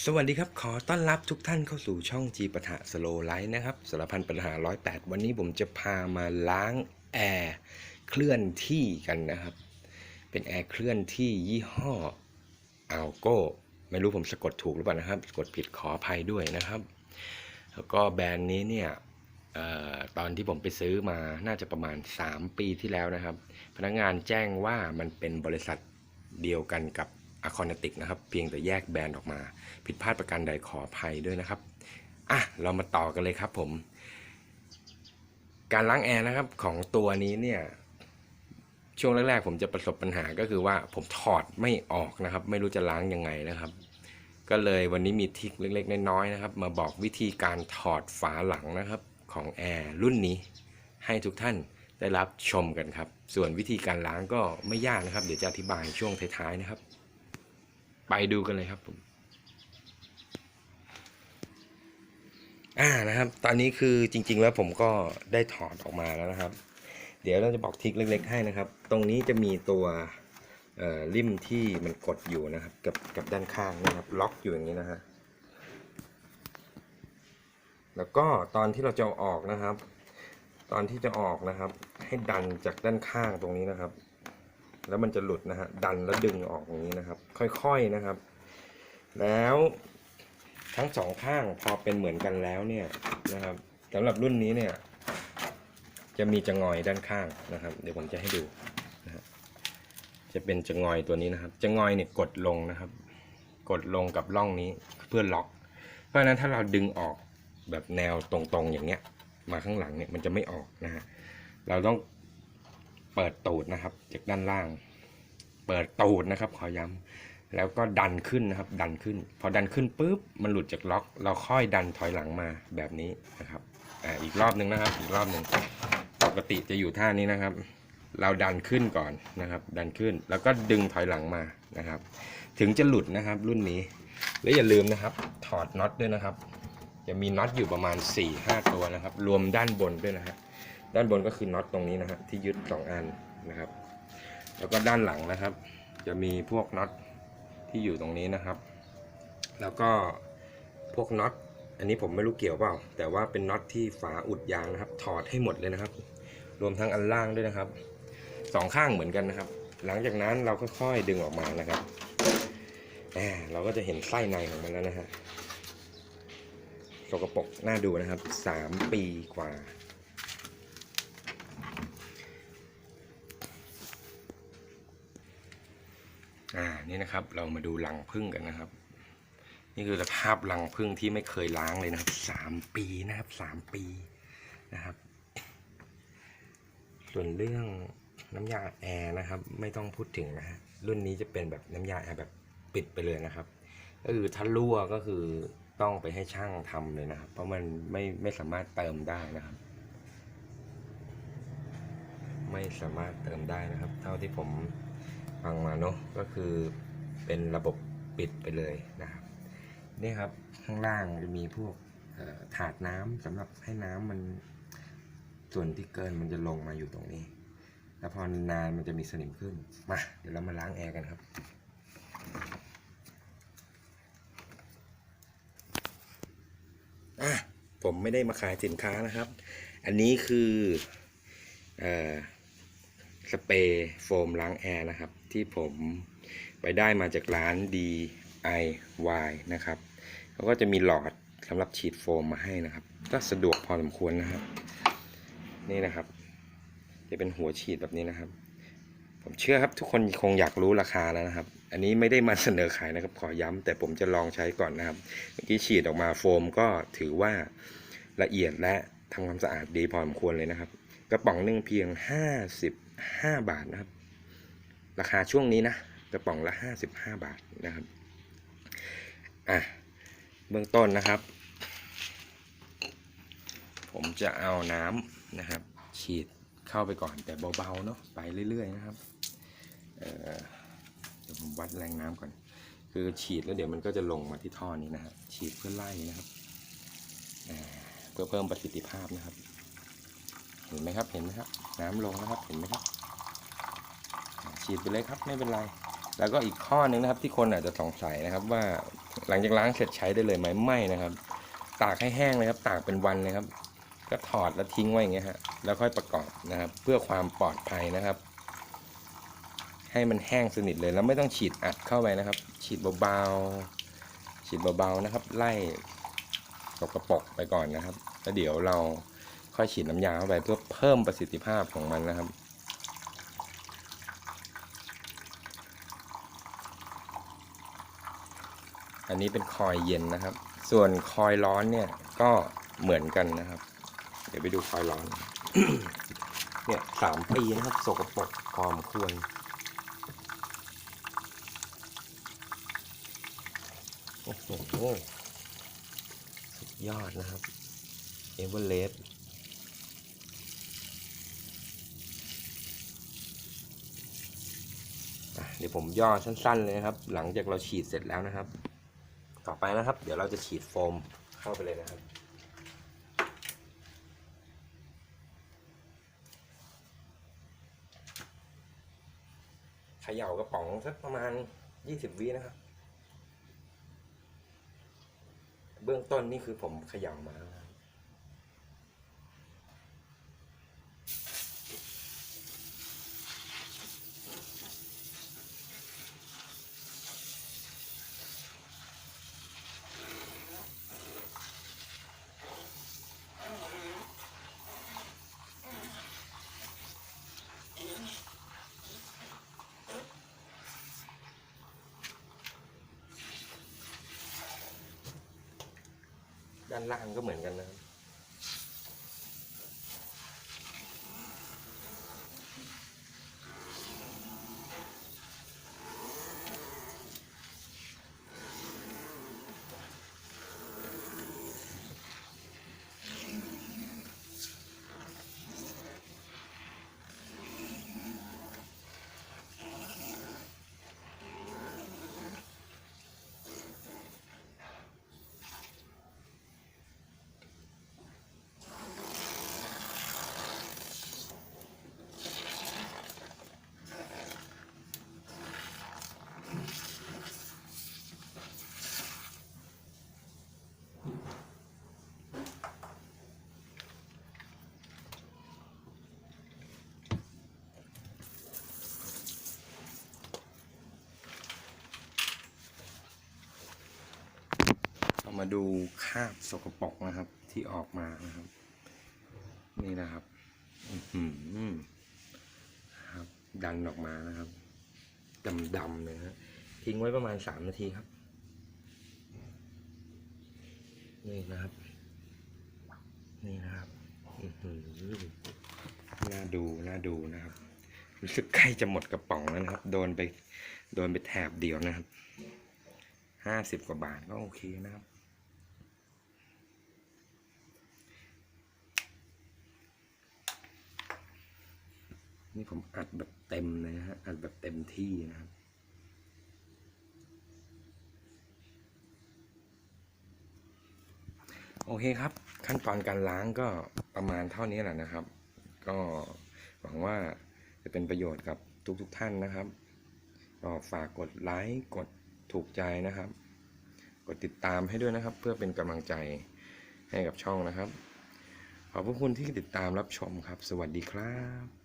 สวัสดีครับ ขอต้อนรับทุกท่านเข้าสู่ช่องจีปะทะสโลไลท์นะครับสารพันปัญหา 108 วันนี้ผมจะพามาล้างแอร์เคลื่อนที่กันนะครับ เป็นแอร์เคลื่อนที่ยี่ห้ออัลโก้ไม่รู้ผมสะกดถูกหรือเปล่านะครับ สะกดผิดขออภัยด้วยนะครับ แล้วก็แบรนด์นี้เนี่ยออตอนที่ผมไปซื้อมาน่าจะประมาณ 3 ปีที่แล้วนะครับ พนักงานแจ้งว่ามันเป็นบริษัทเดียวกันกับ อะคอนติกนะครับ เพียงแต่แยกแบรนด์ออกมา ผิดพลาดประการใดขออภัยด้วยนะครับ อะ เรามาต่อกันเลยครับผม การล้างแอร์นะครับของตัวนี้เนี่ย ช่วงแรกๆ ผมจะประสบปัญหาก็คือว่าผมถอดไม่ออกนะครับ ไม่รู้จะล้างยังไงนะครับ ก็เลยวันนี้มีทิคเล็กๆ น้อยๆนะครับ มาบอกวิธีการถอดฝาหลังนะครับของแอร์รุ่นนี้ ให้ทุกท่านได้รับชมกันครับ ส่วนวิธีการล้างก็ไม่ยากนะครับ เดี๋ยวจะอธิบายช่วงท้ายๆนะครับ ไปดูกันเลยครับผมอ่านะครับ ตอนนี้คือจริง ๆ แล้วผมก็ได้ถอดออกมาแล้วนะครับ เดี๋ยวเราจะบอกทริคเล็ก ๆ ให้นะครับ ตรงนี้จะมีตัวริมที่มันกดอยู่นะครับ กับกับด้านข้างนะครับ ล็อกอยู่อย่างนี้นะฮะแล้วก็ตอนที่เราจะออกนะครับ ตอนที่จะออกนะครับ ให้ดันจากด้านข้างตรงนี้นะครับ แล้วมันจะหลุดนะฮะดันแล้วดึงออกอย่างนี้นะครับ ค่อยๆนะครับ แล้วทั้งสองข้างพอเป็นเหมือนกันแล้วเนี่ยนะครับสำหรับรุ่นนี้เนี่ย จะมีจะงอยด้านข้างนะครับ เดี๋ยวผมจะให้ดูนะฮะจะเป็นจะงอยตัวนี้นะครับจะงอยเนี่ยกดลงนะครับ กดลงกับร่องนี้เพื่อล็อก เพราะฉะนั้นถ้าเราดึงออกแบบแนวตรงๆอย่างเงี้ย มาข้างหลังเนี่ยมันจะไม่ออกนะฮะเราต้อง เปิดตูดนะครับ จากด้านล่าง เปิดตูดนะครับ ขอย้ำแล้วก็ดันขึ้นนะครับ ดันขึ้น พอดันขึ้นปุ๊บมันหลุดจากล็อก เราค่อยดันถอยหลังมาแบบนี้นะครับอ่าอีกรอบหนึ่งนะครับ อีกรอบหนึ่งปกติจะอยู่ท่านี้นะครับ เราดันขึ้นก่อนนะครับ ดันขึ้นแล้วก็ดึงถอยหลังมานะครับ ถึงจะหลุดนะครับรุ่นนี้ และอย่าลืมนะครับ ถอดน็อตด้วยนะครับจะมีน็อตอยู่ประมาณ4-5ตัวนะครับ รวมด้านบนด้วยนะฮะ ด้านบนก็คือน็อตตรงนี้นะฮะที่ยึด2อันนะครับ แล้วก็ด้านหลังนะครับ จะมีพวกน็อตที่อยู่ตรงนี้นะครับ แล้วก็พวกน็อตอันนี้ผมไม่รู้เกี่ยวเปล่า แต่ว่าเป็นน็อตที่ฝาอุดยางนะครับ ถอดให้หมดเลยนะครับ รวมทั้งอันล่างด้วยนะครับสองข้างเหมือนกันนะครับ หลังจากนั้นเราค่อยๆดึงออกมานะครับเราก็จะเห็นไส้ในของมันแล้วนะฮะสกปรกน่าดูนะครับสามปีกว่า อ่านี่นะครับเรามาดูรังพึ่งกันนะครับ นี่คือสภาพรังพึ่งที่ไม่เคยล้างเลยนะครับสามปีนะครับสามปีนะครับ ส่วนเรื่องน้ำยาแอร์นะครับ ไม่ต้องพูดถึงนะฮะรุ่นนี้จะเป็นแบบน้ำยาแอร์แบบปิดไปเลยนะครับ ก็คือถ้ารั่วก็คือต้องไปให้ช่างทำเลยนะครับ เพราะมันไม่ไม่สามารถเติมได้นะครับ ไม่สามารถเติมได้นะครับ เท่าที่ผม ฟังมาเนาะก็คือเป็นระบบปิดไปเลยนะครับนี่ครับข้างล่างจะมีพวกเอ่อถาดน้ำสำหรับให้น้ำมันส่วนที่เกินมันจะลงมาอยู่ตรงนี้ แล้วพอนานมันจะมีสนิมขึ้นมาเดี๋ยวเรามาล้างแอร์กันครับอะผมไม่ได้มาขายสินค้านะครับ อันนี้คืออสเปรย์โฟมล้างแอร์นะครับ ที่ผมไปได้มาจากร้าน DIY นะครับเขาก็จะมีหลอดสำหรับฉีดโฟมมาให้นะครับ ก็สะดวกพอสมควรนะครับ นี่นะครับ จะเป็นหัวฉีดแบบนี้นะครับ ผมเชื่อครับทุกคนคงอยากรู้ราคาแล้วนะครับ อันนี้ไม่ได้มาเสนอขายนะครับ ขอย้ำแต่ผมจะลองใช้ก่อนนะครับเมื่อกี้ฉีดออกมาโฟมก็ถือว่าละเอียดและทำความสะอาดดีพอสมควรเลยนะครับ กระป๋องหนึ่งเพียง 55 บาทนะครับ ราคาช่วงนี้นะกระป๋องละ 55 บาทนะครับ อะ เบื้องต้นนะครับ ผมจะเอาน้ำนะครับ ฉีดเข้าไปก่อนแต่เบาๆเนาะไปเรื่อยๆนะครับเเดี๋ยวผมวัดแรงน้ำก่อน คือฉีดแล้วเดี๋ยวมันก็จะลงมาที่ท่อนี้นะฮะฉีดเพื่อไล่นะครับเพื่อเพิ่มประสิทธิภาพนะครับ เห็นไหมครับเห็นไหมครับ น้ำลงนะครับเห็นไหมครับ ฉีดไปเลยครับไม่เป็นไร แล้วก็อีกข้อหนึ่งนะครับ ที่คนอาจจะสงสัยนะครับ ว่าหลังจากล้างเสร็จใช้ได้เลยไหมไม่นะครับ ตากให้แห้งเลยครับ ตากเป็นวันเลยครับ ก็ถอดแล้วทิ้งไว้อย่างเงี้ยฮะแล้วค่อยประกอบนะครับ เพื่อความปลอดภัยนะครับ ให้มันแห้งสนิทเลยแล้วไม่ต้องฉีดอัดเข้าไปนะครับ ฉีดเบาๆฉีดเบาๆนะครับ ไล่สกปรกไปก่อนนะครับแล้วเดี๋ยวเราค่อยฉีดน้ำยาเข้าไปเพื่อเพิ่มประสิทธิภาพของมันนะครับ อันนี้เป็นคอยเย็นนะครับ ส่วนคอยร้อนเนี่ยก็เหมือนกันนะครับ เดี๋ยวไปดูคอยร้อน เนี่ยสามปีนะครับสกปรกพอสมควรโอ้โหสุดยอดนะครับเอเวอเรสต์เดี๋ยวผมย่อสั้นๆเลยนะครับ หลังจากเราฉีดเสร็จแล้วนะครับ ต่อไปนะครับ เดี๋ยวเราจะฉีดโฟมเข้าไปเลยนะครับ เขย่ากระป๋องสักประมาณ 20 วินะครับ เบื้องต้นนี่คือผมเขย่ามา ด้านล่างก็เหมือนกันนะครับ เรามาดูคราบสกปรกนะครับ ที่ออกมานะครับ นี่นะครับอื้อหือครับ ดันออกมานะครับดำๆเลยฮะทิ้งไว้ประมาณสามนาทีครับ นี่นะครับ นี่นะครับอื้อหือน่าดูน่าดูนะครับรู้สึกใกล้จะหมดกระป๋องแล้วนะครับ โดนไปโดนไปแถบเดียวนะครับห้าสิบกว่าบาทก็โอเคนะครับ นี่ผมอัดแบบเต็มนะฮะ อัดแบบเต็มที่นะครับโอเคครับ ขั้นตอนการล้างก็ประมาณเท่านี้แหละนะครับ ก็หวังว่าจะเป็นประโยชน์กับทุกๆทท่านนะครับก็ฝากกดไลค์กดถูกใจนะครับ กดติดตามให้ด้วยนะครับ เพื่อเป็นกำลังใจให้กับช่องนะครับ ขอบพระคุณที่ติดตามรับชมครับ สวัสดีครับ